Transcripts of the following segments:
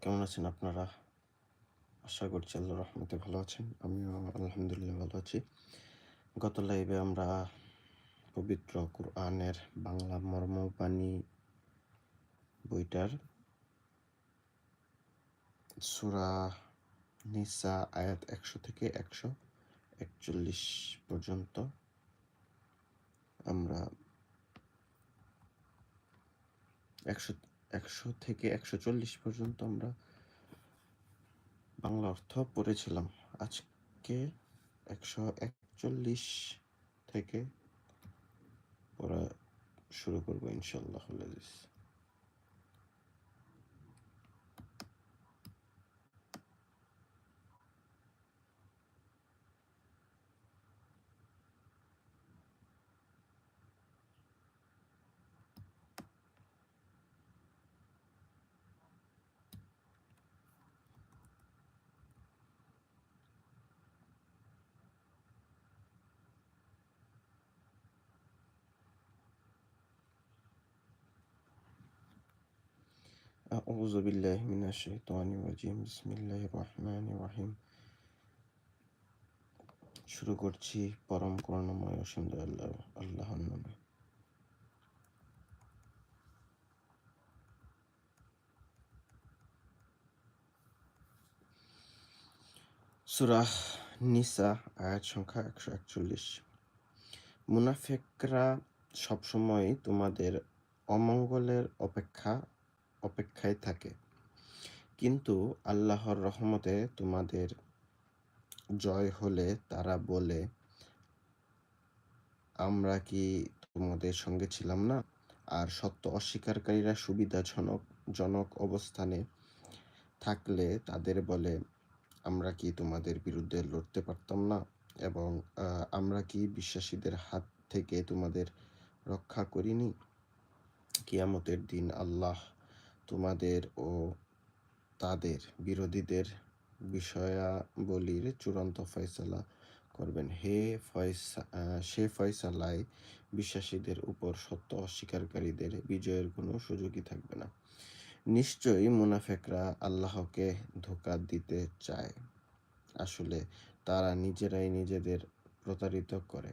কেমন আছেন আপনারা? আশা করছি আল্লাহ রহমতে ভালো আছেন। আমিও আলহামদুলিল্লাহ ভালো আছি। গত লাইভে আমরা পবিত্র কোরআনের বাংলা মর্মবাণী বইটার সুরা নিসা আয়াত একশো থেকে একশো একচল্লিশ পর্যন্ত আমরা একশো একশো থেকে একশো চল্লিশ পর্যন্ত আমরা বাংলা অর্থ পড়েছিলাম। আজকে একশো একচল্লিশ থেকে পড়া শুরু করব ইনশাল্লাহ أعوذ بالله من الشيطان الرجيم بسم الله الرحمن الرحيم শুরু করছি পরম করুণাময় অসীম দয়াল্লাহ আল্লাহর নামে সুরাহ নিসা আয়াত সংখ্যা একশো একচল্লিশ মুনাফেকরা সবসময় তোমাদের অমঙ্গলের অপেক্ষা অপেক্ষায় থাকে। কিন্তু আল্লাহর রহমতে তোমাদের জয় হলে তারা বলে, আমরা কি তোমাদের সঙ্গে ছিলাম না? আর সত্য অস্বীকারীরা সুবিধাজনক, জনক অবস্থানে থাকলে তাদের বলে, আমরা কি তোমাদের বিরুদ্ধে লড়তে পারতাম না? এবং আমরা কি বিশ্বাসীদের হাত থেকে তোমাদের রক্ষা করিনি? কিয়ামতের দিন আল্লাহ তোমাদের ও তাদের বিরোধীদের বিষয়াবলীর চূড়ান্ত ফয়সালা করবেন। হে ফয়সা, সে ফয়সালায় বিশ্বাসীদের উপর সত্য অস্বীকারীদের বিজয়ের কোনো সুযোগই থাকবে না। নিশ্চয়ই মুনাফেকরা আল্লাহকে ধোকা দিতে চায়। আসলে তারা নিজেরাই নিজেদের প্রতারিত করে।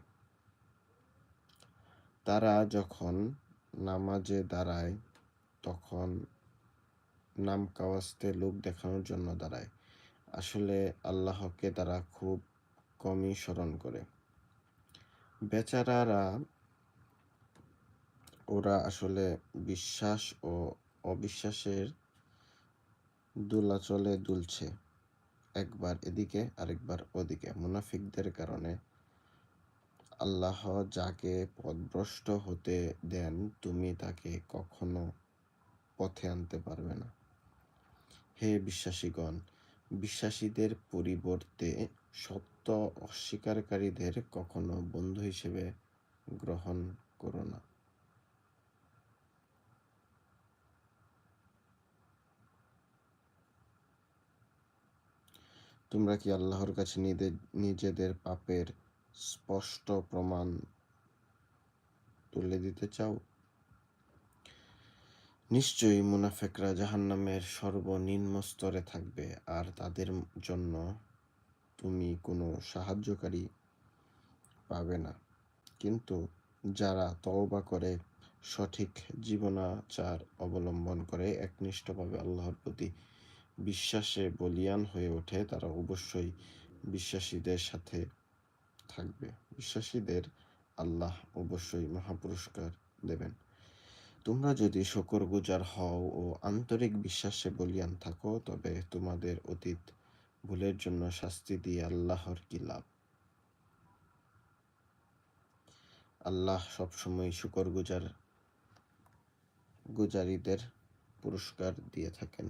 তারা যখন নামাজে দাঁড়ায়, তখন নাম কাওয়াস্তে লোক দেখানোর জন্য দাঁড়ায়। আসলে আল্লাহকে তারা খুব কমই স্মরণ করে। বেচারারা, ওরা আসলে বিশ্বাস ও অবিশ্বাসের দুলাচলে দুলছে। একবার এদিকে, আরেকবার ওদিকে। মুনাফিকদের কারণে আল্লাহ যাকে পথভ্রষ্ট হতে দেন, তুমি তাকে কখনো পথে আনতে পারবে না। হে বিশ্বাসীগণ, বিশ্বাসীদের পরিবর্তে সত্য অস্বীকারীদের কখনো বন্ধু হিসেবে গ্রহণ করো না। তোমরা কি আল্লাহর কাছে নিজেদের পাপের স্পষ্ট প্রমাণ তুলে দিতে চাও? নিশ্চয়ই মুনাফেকরা জাহান্নামের সর্বনিম্ন স্তরে থাকবে, আর তাদের জন্য তুমি কোনো সাহায্যকারী পাবে না। কিন্তু যারা তওবা করে, সঠিক জীবনাচার অবলম্বন করে, একনিষ্ঠভাবে আল্লাহর প্রতি বিশ্বাসে বলিয়ান হয়ে ওঠে, তারা অবশ্যই বিশ্বাসীদের সাথে থাকবে। বিশ্বাসীদের আল্লাহ অবশ্যই মহাপুরস্কার দেবেন। তোমরা যদি শকর গুজার হও ও আন্তরিক বিশ্বাসে বলিয়ান থাকো, তবে তোমাদের অতীত ভুলের জন্য শাস্তি দিয়ে আল্লাহর কি লাভ? আল্লাহ সবসময় শুকর গুজার গুজারিদের পুরস্কার দিয়ে থাকেন।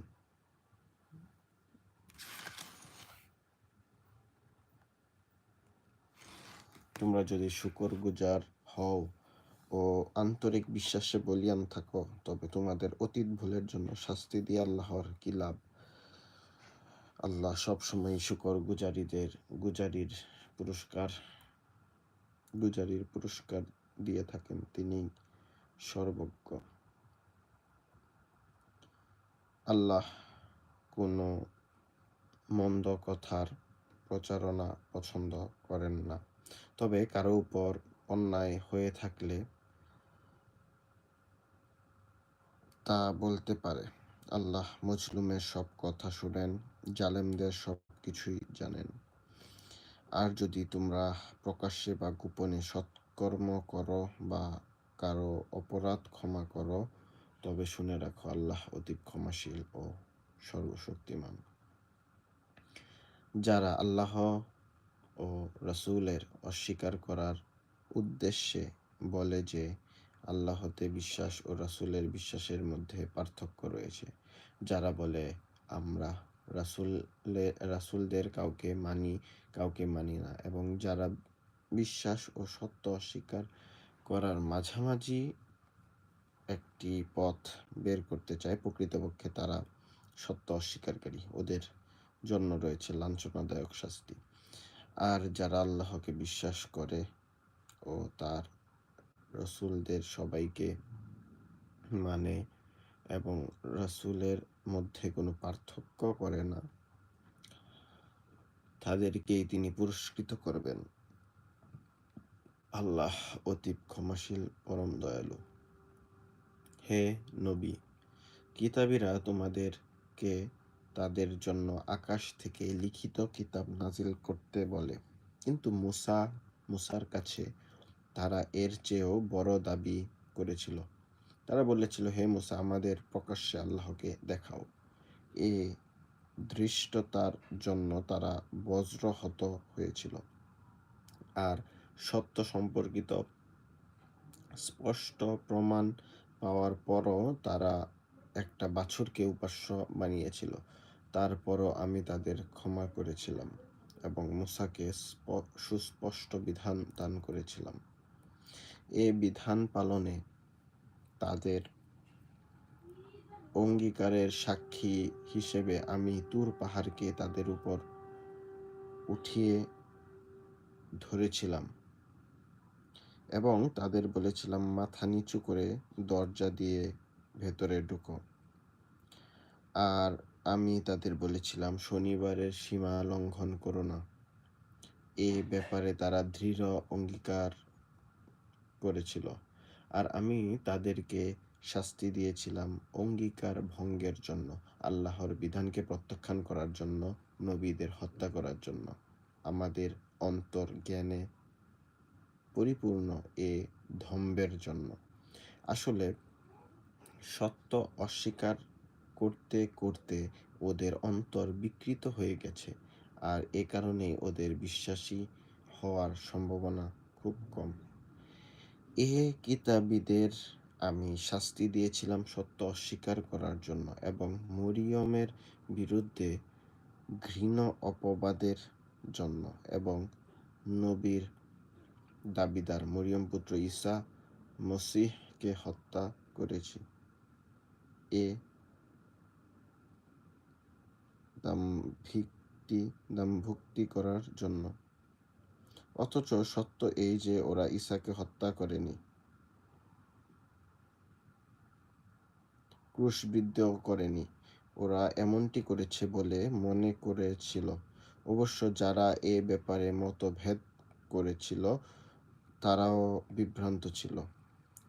তোমরা যদি শুকর গুজার হও ও আন্তরিক বিশ্বাসে বলিয়ান থাকো, তবে তোমাদের অতীত ভুলের জন্য শাস্তি দিয়ে আল্লাহর কি লাভ? আল্লাহ সবসময় শুকর গুজারিদের, গুজারির পুরস্কার গুজারির পুরস্কার দিয়ে থাকেন, তিনি সর্বজ্ঞ। আল্লাহ কোনো মন্দ কথার প্রচারণা পছন্দ করেন না। তবে কারও উপর অন্যায় হয়ে থাকলে তা বলতে পারে। আল্লাহ মজলুমের সব কথা শুনেন, জালেমদের সব কিছুই জানেন। আর যদি তোমরা প্রকাশ্যে বা গোপনে সৎকর্ম করো বা কারও অপরাধ ক্ষমা করো, তবে শুনে রাখো, আল্লাহ অতি ক্ষমাশীল ও সর্বশক্তিমান। যারা আল্লাহ ও রসুলের অস্বীকার করার উদ্দেশ্যে বলে যে আল্লাহতে বিশ্বাস ও রাসুলের বিশ্বাসের মধ্যে পার্থক্য রয়েছে। যারা বলে, আমরা রাসুলে, রাসুলদের কাউকে মানি কাউকে মানি না। এবং যারা বিশ্বাস ও সত্য অস্বীকার করার মাঝামাঝি একটি পথ বের করতে চায়, প্রকৃতপক্ষে তারা সত্য অস্বীকারী। ওদের জন্য রয়েছে লাঞ্ছনাদায়ক শাস্তি। আর যারা আল্লাহকে বিশ্বাস করে ও তার রসুলদের সবাইকে মানে এবং রসুলের মধ্যে কোনো পার্থক্য করে না। তাদেরকেই তিনি পুরস্কৃত করবেন। আল্লাহ অতীব ক্ষমাশীল, পরম দয়ালু। হে নবী, কিতাবীরা তোমাদেরকে তাদের জন্য আকাশ থেকে লিখিত কিতাব নাজিল করতে বলে। কিন্তু মুসা, মুসার কাছে তারা এর চেয়েও বড় দাবি করেছিল। তারা বলেছিল, হে মুসা, আমাদের প্রকাশ্যে আল্লাহকে দেখাও। এ দৃষ্টতার জন্য তারা বজ্রহত হয়েছিল। আর সত্য সম্পর্কিত স্পষ্ট প্রমাণ পাওয়ার পরও তারা একটা বাছুরকে উপাস্য বানিয়েছিল। তারপরও আমি তাদের ক্ষমা করেছিলাম এবং মুসাকে সুস্পষ্ট বিধান দান করেছিলাম। এ বিধান পালনে তাদের অঙ্গীকারের সাক্ষী হিসেবে আমি তুর পাহাড়কে তাদের উপর উঠিয়ে ধরেছিলাম এবং তাদের বলেছিলাম, মাথা নিচু করে দরজা দিয়ে ভেতরে ঢুকো। আর আমি তাদের বলেছিলাম, শনিবারের সীমা লঙ্ঘন করো না। এ ব্যাপারে তারা দৃঢ় অঙ্গীকার করেছিল। আর আমি তাদেরকে শাস্তি দিয়েছিলাম অঙ্গীকার ভঙ্গের জন্য, আল্লাহর বিধানকে প্রত্যাখ্যান করার জন্য, নবীদের হত্যা করার জন্য। আমাদের অন্তর জ্ঞানে পরিপূর্ণ এ ধম্বের জন্য। আসলে সত্য অস্বীকার করতে করতে ওদের অন্তর বিকৃত হয়ে গেছে, আর এ কারণেই ওদের বিশ্বাসী হওয়ার সম্ভাবনা খুব কম। এ কিতাবীদের আমি শাস্তি দিয়েছিলাম সত্য অস্বীকার করার জন্য এবং মরিয়মের বিরুদ্ধে ঘৃণ অপবাদের জন্য এবং নবীর দাবিদার মরিয়ম পুত্র ঈসা মসিহকে হত্যা করেছি। এ দাম্ভিকটি দাম্ভুক্তি করার জন্য অথচ সত্য এই যে ওরা ঈসাকে হত্যা করেনি। ক্রুশবিদ্ধও করেনি। ওরা এমনটি করেছে বলে মনে করেছিল। অবশ্য যারা এ ব্যাপারে মতভেদ করেছিল, তারাও বিভ্রান্ত ছিল।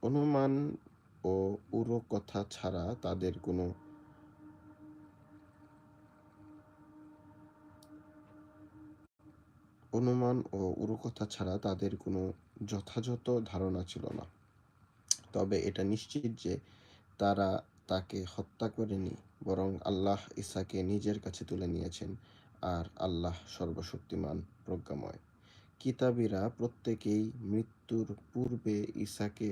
অনুমান ও উড়ো কথা ছাড়া তাদের কোনো অনুমান ও উরুকথা ছাড়া তাদের কোনো যথাযথ ধারণা ছিল না। তবে এটা নিশ্চিত যে তারা তাকে হত্যা করেনি, বরং আল্লাহ ইসাকে নিজের কাছে তুলে নিয়েছেন আর আল্লাহ সর্বশক্তিমান, প্রজ্ঞাময়। কিতাবীরা প্রত্যেকেই মৃত্যুর পূর্বে ঈসাকে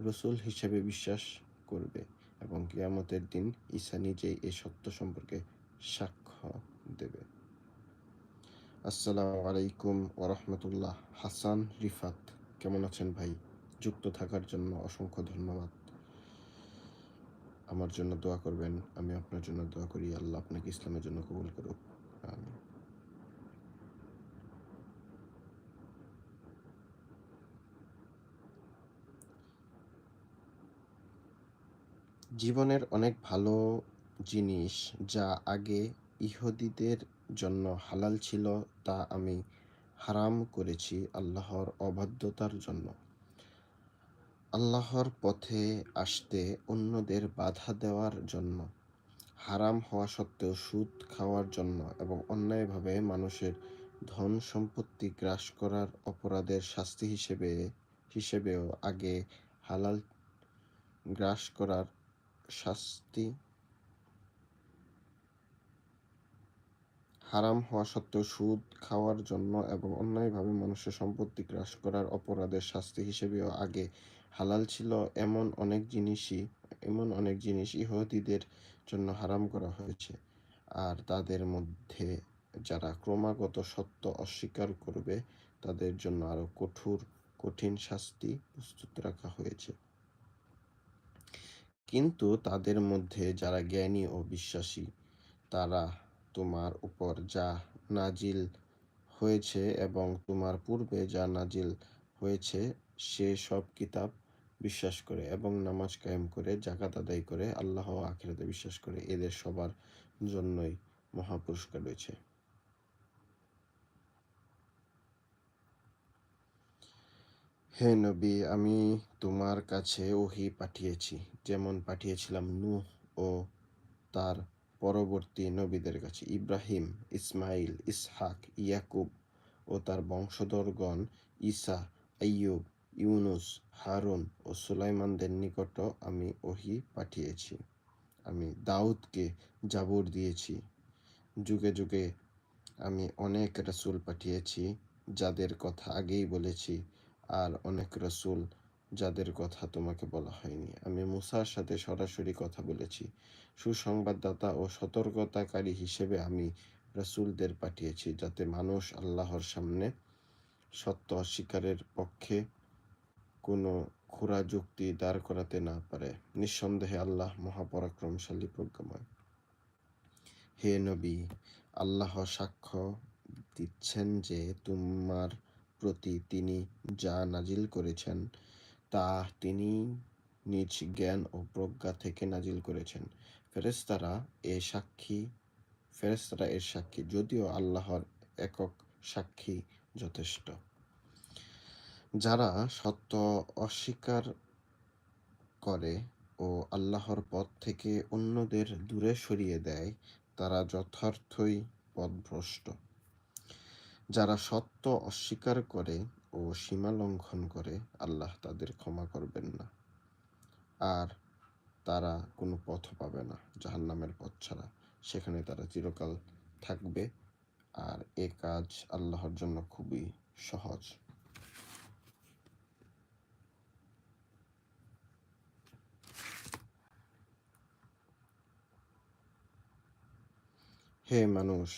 রসুল হিসেবে বিশ্বাস করবে এবং কিয়ামতের দিন ঈসা নিজেই এই সত্য সম্পর্কে সাক্ষ্য দেবে। আসসালামু আলাইকুম ওরহমতুল্লাহ হাসান রিফাত, কেমন আছেন ভাই? যুক্ত থাকার জন্য অসংখ্য ধন্যবাদ। আমার জন্য দোয়া করবেন, আমি আপনার জন্য দোয়া করি, আল্লাহ আপনাকে ইসলামের জন্য কবুল করুক। জীবনের অনেক ভালো জিনিস যা আগে ইহুদিদের জন্য হালাল ছিল তা আমি হারাম করেছি আল্লাহর অবাধ্যতার জন্য। আল্লাহর পথে আসতে অন্যদের বাধা দেওয়ার জন্য, হারাম হওয়া সত্ত্বেও সুদ খাওয়ার জন্য এবং অন্যায়ভাবে মানুষের ধন সম্পত্তি গ্রাস করার অপরাধের শাস্তি হিসেবে, হিসেবেও আগে হালাল গ্রাস করার শাস্তি হারাম হওয়া সত্ত্বেও সুদ খাওয়ার জন্য এবং অন্যায়ভাবে মানুষের সম্পত্তি গ্রাস করার অপরাধের শাস্তি হিসেবেও আগে হালাল ছিল। এমন অনেক জিনিসই, এমন অনেক জিনিস ইহুদিদের জন্য হারাম করা হয়েছে। আর তাদের মধ্যে যারা ক্রমাগত সত্য অস্বীকার করবে, তাদের জন্য আরও কঠোর, কঠিন শাস্তি প্রস্তুত রাখা হয়েছে। কিন্তু তাদের মধ্যে যারা জ্ঞানী ও বিশ্বাসী, তারা তোমার উপর যা নাজিল হয়েছে এবং তোমার পূর্বে যা নাজিল হয়েছে, সে সব কিতাব বিশ্বাস করে এবং নামাজ কায়েম করে জাকাত আদায় করে আল্লাহ আখিরাতে বিশ্বাস করে, এদের সবার জন্যই মহাপুরস্কার রয়েছে। হে নবী, আমি তোমার কাছে ওহি পাঠিয়েছি, যেমন পাঠিয়েছিলাম নূহ ও তার পরবর্তী নবীদের কাছে ইব্রাহিম, ইসমাইল, ইসহাক, ইয়াকুব ও তার বংশধরগণ ঈসা, আইয়ুব, ইউনুস, হারুন ও সুলাইমানদের নিকট আমি ওহি পাঠিয়েছি। আমি দাউদকে জাবুর দিয়েছি। যুগে যুগে আমি অনেক রসুল পাঠিয়েছি, যাদের কথা আগেই বলেছি, আর অনেক রসুল যাদের কথা তোমাকে বলা হয়নি। আমি মুসার সাথে সরাসরি কথা বলেছি। সুসংবাদদাতা ও সতর্কতাকারী হিসেবে আমি রসুলদের পাঠিয়েছি যাতে মানুষ আল্লাহর সামনে সত্য অস্বীকারের পক্ষে কোনো খুরা যুক্তি দাঁড় করাতে না পারে। নিঃসন্দেহে আল্লাহ মহাপরাক্রমশালী প্রজ্ঞাময়। হে নবী, আল্লাহ সাক্ষ্য দিচ্ছেন যে তোমার প্রতি তিনি যা নাজিল করেছেন তা তিনি নিজ জ্ঞান ও প্রজ্ঞা থেকে নাজিল করেছেন। ফেরেস্তারা এ সাক্ষী ফেরেস্তারা এর সাক্ষী, যদিও আল্লাহর একক সাক্ষী যথেষ্ট। যারা সত্য অস্বীকার করে ও আল্লাহর পথ থেকে অন্যদের দূরে সরিয়ে দেয়, তারা যথার্থই পথভ্রষ্ট। যারা সত্য অস্বীকার করে ও সীমা লঙ্ঘন করে আল্লাহ তাদের ক্ষমা করবেন না। আর তারা কোনো পথ পাবে না, জাহান্নামের পথ ছাড়া। সেখানে তারা চিরকাল থাকবে আর এ কাজ আল্লাহর জন্য খুবই সহজ। হে মানুষ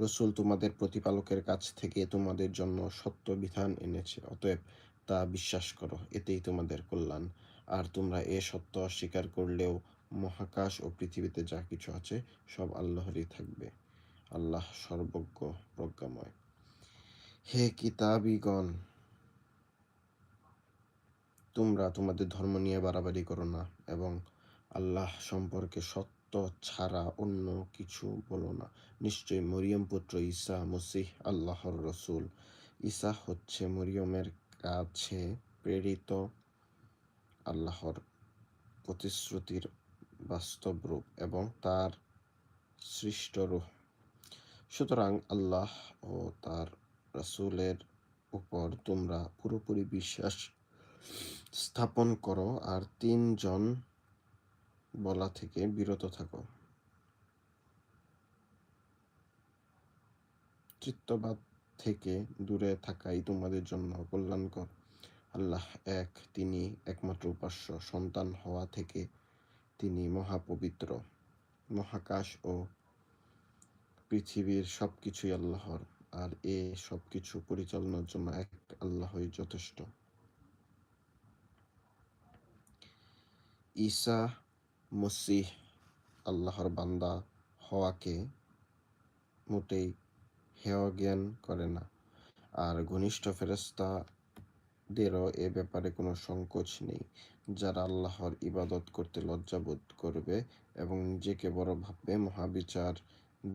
রসুল তোমাদের প্রতিপালকের কাছ থেকে তোমাদের জন্য সত্য বিধান এনেছে, অতএব তা বিশ্বাস করো, এতেই তোমাদের কল্যাণ। আর তোমরা এ সত্য অস্বীকার করলেও মহাকাশ ও পৃথিবীতে যা কিছু আছে সব আল্লাহরই থাকবে। আল্লাহ সর্বজ্ঞ, প্রজ্ঞাময়। হে কিতাবিগণ, তোমরা তোমাদের ধর্ম নিয়ে বাড়াবাড়ি করো না, এবং আল্লাহ সম্পর্কে সত্য ছাড়া অন্য কিছু বলো না। নিশ্চয়ই মরিয়ম পুত্র ঈসা মসিহ আল্লাহর রসুল। ঈসা হচ্ছে মরিয়মের কাছে প্রেরিত আল্লাহর প্রতিশ্রুতির বাস্তব রূপ এবং তার সৃষ্ট রূহ সুতরাং আল্লাহ ও তার রসুলের উপর তোমরা পুরোপুরি বিশ্বাস স্থাপন করো আর তিনজন বলা থেকে বিরত থাকো। চিত্তবাদ থেকে দূরে থাকাই তোমাদের জন্য কল্যাণকর। আল্লাহ এক, তিনি একমাত্র উপাস্য, সন্তান হওয়া থেকে তিনি মহাপবিত্র। মহাকাশ ও পৃথিবীর সব কিছুই আল্লাহর, আর এ সব কিছু পরিচালনার জন্য এক আল্লাহই যথেষ্ট। ঈসা মসিহ আল্লাহর বান্দা হওয়াকে মোটেই হেয় জ্ঞান করে না। আর ঘনিষ্ঠ ফেরস্তা দেরও এ ব্যাপারে কোনো সংকোচ নেই। যারা আল্লাহর ইবাদত করতে লজ্জাবোধ করবে এবং নিজেকে বড় ভাববে, মহাবিচার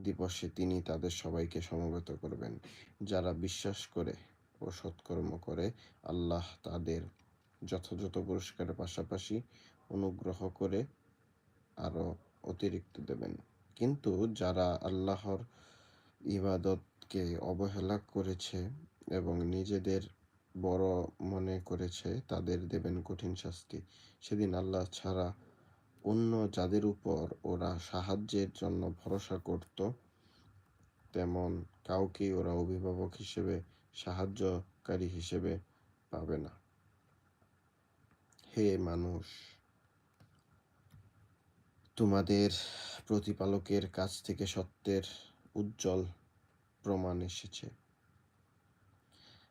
দিবসে তিনি তাদের সবাইকে সমবেত করবেন। যারা বিশ্বাস করে ও সৎকর্ম করে, আল্লাহ তাদের যথাযথ পুরস্কারের পাশাপাশি অনুগ্রহ করে অতিরিক্ত দেবেন। কিন্তু যারা আল্লাহর ইবাদতকে অবহেলা করেছে এবং নিজেদের বড় মনে করেছে, তাদের দেবেন কঠিন শাস্তি। সেদিন আল্লাহ ছাড়া অন্য যাদের উপর ওরা সাহায্যের জন্য ভরসা করত, তেমন কাউকেই ওরা অভিভাবক হিসেবে, সাহায্যকারী হিসেবে পাবে না। হে মানুষ! তোমাদের প্রতিপালকের কাছ থেকে সত্যের উজ্জ্বল প্রমাণ এসেছে।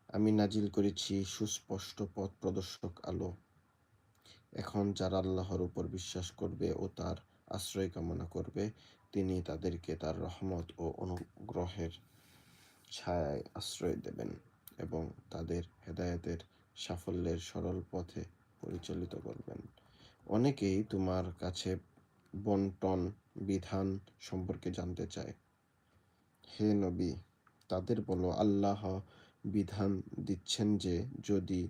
আমি নাজিল করেছি সুস্পষ্ট পথ প্রদর্শক আলো। এখন যারা আল্লাহর উপর বিশ্বাস করবে ও তার আশ্রয় কামনা করবে, তিনি তাদেরকে তার রহমত ও অনুগ্রহের ছায়ায় আশ্রয় দেবেন এবং তাদের হেদায়েতের সাফল্যের সরল পথে পরিচালিত করবেন। অনেকেই তোমার কাছে বন্টন বিধান সম্পর্কে জানতে চায়। হে নবী, তাদের বলো, আল্লাহ বিধান দিচ্ছেন যে যদি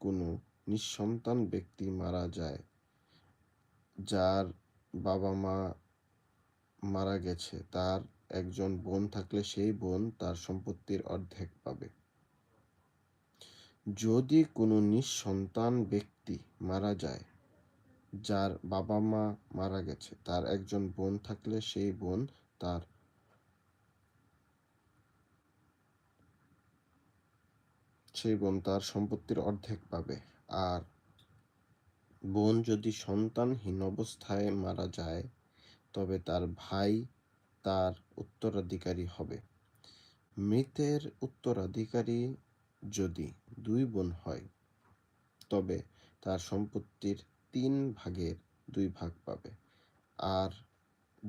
কোনো নিঃসন্তান ব্যক্তি মারা যায়, যার বাবা মা মারা গেছে, তার একজন বোন থাকলে সেই বোন তার সম্পত্তির অর্ধেক পাবে। যদি কোনো নিঃসন্তান ব্যক্তি মারা যায় যার বাবা মা মারা গেছে। তার একজন বোন থাকলে সেই বোন তার সেই বোন তার সম্পত্তির অর্ধেক পাবে। আর বোন যদি সন্তানহীন অবস্থায় মারা যায়, তবে তার ভাই তার উত্তরাধিকারী হবে। মৃতের উত্তরাধিকারী যদি দুই বোন হয়, তবে তার সম্পত্তির তিন ভাগের দুই ভাগ পাবে। আর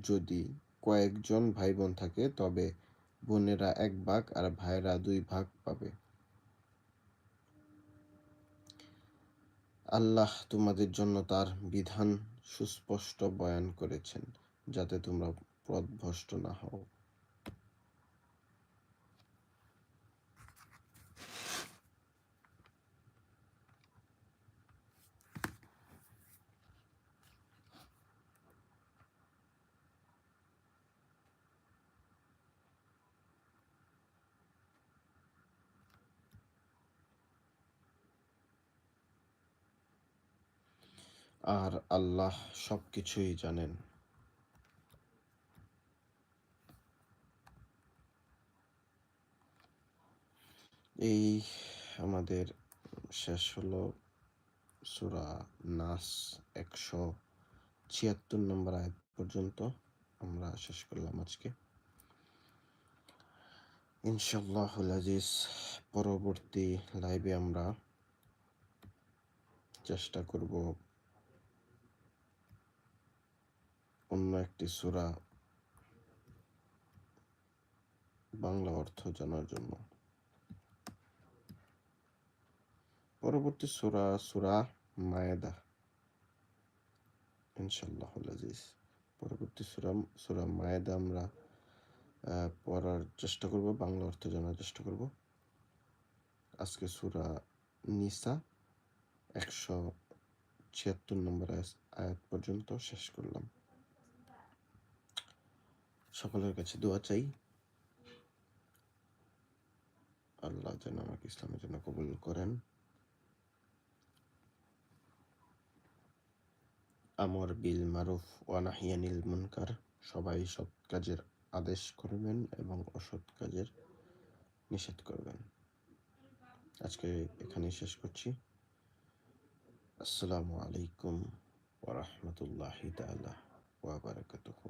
যদি কয়েকজন ভাই বোন থাকে, তবে বোনেরা এক ভাগ আর ভাইয়েরা দুই ভাগ পাবে। আল্লাহ তোমাদের জন্য তার বিধান সুস্পষ্ট বয়ান করেছেন, যাতে তোমরা পথভ্রষ্ট না হও। আর আল্লাহ সব কিছুই জানেন। এই আমাদের শেষ হলো সুরা নাস একশো ছিয়াত্তর নম্বর আয়াত পর্যন্ত। আমরা শেষ করলাম আজকে। ইনশাল্লাহ আজিজ, পরবর্তী লাইভে আমরা চেষ্টা করব অন্য একটি সুরা বাংলা অর্থ জানার জন্য। পরবর্তী সুরা সুরা মায়েদা। ইনশাল্লাহ পরবর্তী সুরা সুরা মায়েদা আমরা পড়ার চেষ্টা করব, বাংলা অর্থ জানার চেষ্টা করব। আজকে সুরা নিসা, একশো ছিয়াত্তর নম্বর আয়াত পর্যন্ত শেষ করলাম। সকলের কাছে দোয়া চাই। আল্লাহ যেন আমাকে ইসলামের জন্য কবুল করেন। আমর বিল মারুফ ওয়ানাহিয়ানিল মুনকার, সবাই সৎ কাজের আদেশ করবেন এবং অসৎ কাজের নিষেধ করবেন। আজকে এখানেই শেষ করছি। আসসালামু আলাইকুম ওরহমতুল্লাহি তালা ওয়াবারাকাতুহু